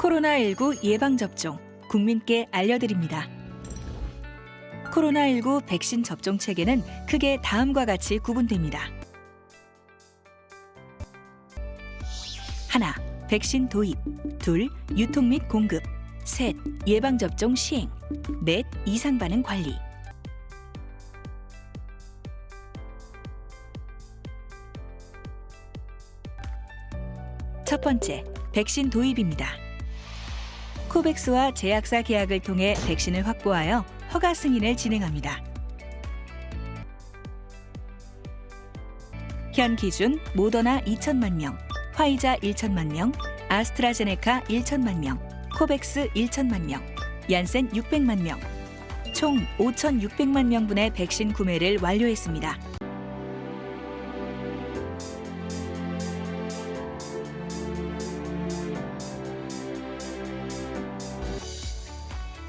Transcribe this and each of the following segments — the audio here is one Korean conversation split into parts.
코로나19 예방접종 국민께 알려드립니다. 코로나19 백신 접종 체계는 크게 다음과 같이 구분됩니다. 하나, 백신 도입. 둘, 유통 및 공급. 셋, 예방접종 시행. 넷, 이상 반응 관리. 첫 번째, 백신 도입입니다. 코백스와 제약사 계약을 통해 백신을 확보하여 허가 승인을 진행합니다. 현 기준 모더나 2천만 명, 화이자 1천만 명, 아스트라제네카 1천만 명, 코백스 1천만 명, 얀센 600만 명, 총 5,600만 명분의 백신 구매를 완료했습니다.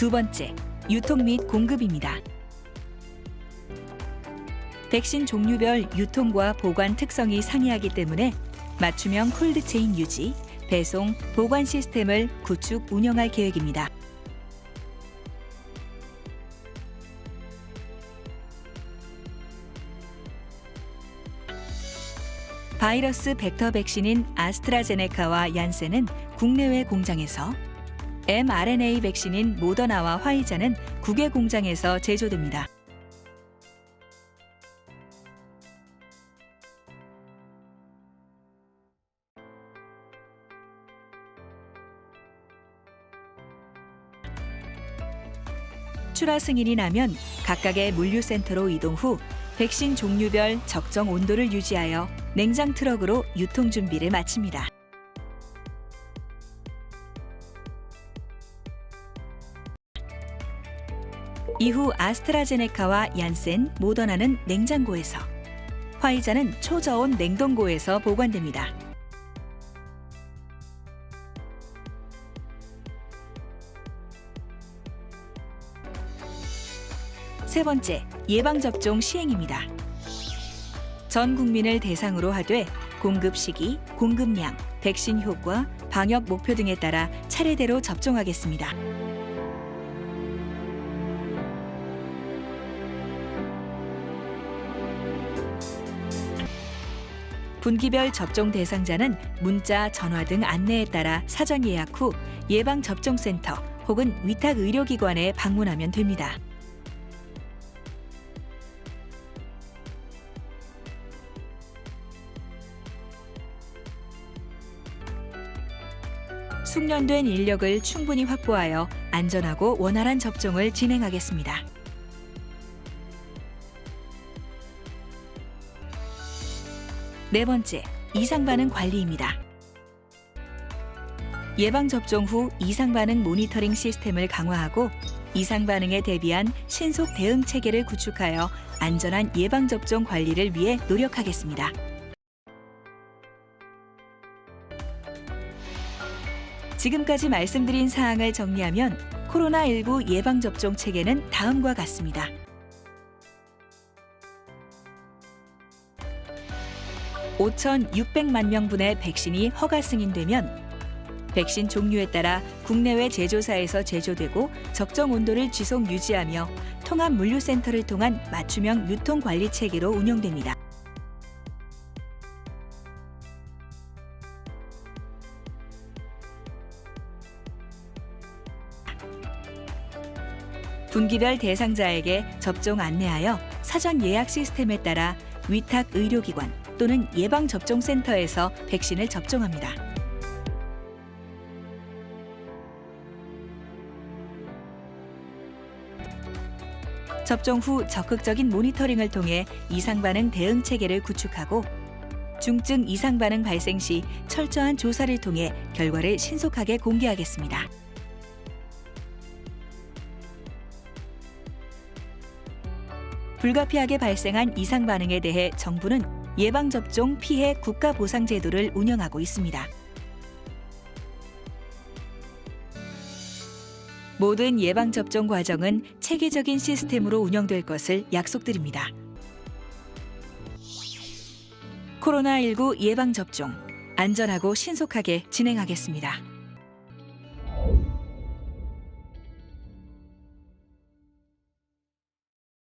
두 번째, 유통 및 공급입니다. 백신 종류별 유통과 보관 특성이 상이하기 때문에 맞춤형 콜드체인 유지, 배송, 보관 시스템을 구축 운영할 계획입니다. 바이러스 벡터 백신인 아스트라제네카와 얀센은 국내외 공장에서 mRNA 백신인 모더나와 화이자는 국외 공장에서 제조됩니다. 출하 승인이 나면 각각의 물류센터로 이동 후 백신 종류별 적정 온도를 유지하여 냉장 트럭으로 유통 준비를 마칩니다. 이후 아스트라제네카와 얀센, 모더나는 냉장고에서, 화이자는 초저온 냉동고에서 보관됩니다. 세 번째, 예방접종 시행입니다. 전 국민을 대상으로 하되 공급 시기, 공급량, 백신 효과, 방역 목표 등에 따라 차례대로 접종하겠습니다. 분기별 접종 대상자는 문자, 전화 등 안내에 따라 사전 예약 후 예방접종센터 혹은 위탁 의료기관에 방문하면 됩니다. 숙련된 인력을 충분히 확보하여 안전하고 원활한 접종을 진행하겠습니다. 네 번째, 이상 반응 관리입니다. 예방 접종 후 이상 반응 모니터링 시스템을 강화하고 이상 반응에 대비한 신속 대응 체계를 구축하여 안전한 예방 접종 관리를 위해 노력하겠습니다. 지금까지 말씀드린 사항을 정리하면 코로나19 예방 접종 체계는 다음과 같습니다. (5,600만 명분의) 백신이 허가 승인되면 백신 종류에 따라 국내외 제조사에서 제조되고 적정 온도를 지속 유지하며 통합 물류센터를 통한 맞춤형 유통 관리 체계로 운영됩니다. 분기별 대상자에게 접종 안내하여 사전 예약 시스템에 따라 위탁 의료기관 또는 예방접종센터에서 백신을 접종합니다. 접종 후 적극적인 모니터링을 통해 이상 반응 대응 체계를 구축하고 중증 이상 반응 발생 시 철저한 조사를 통해 결과를 신속하게 공개하겠습니다. 불가피하게 발생한 이상 반응에 대해 정부는 예방접종 피해 국가보상제도를 운영하고 있습니다. 모든 예방접종 과정은 체계적인 시스템으로 운영될 것을 약속드립니다. 코로나19 예방접종 안전하고 신속하게 진행하겠습니다.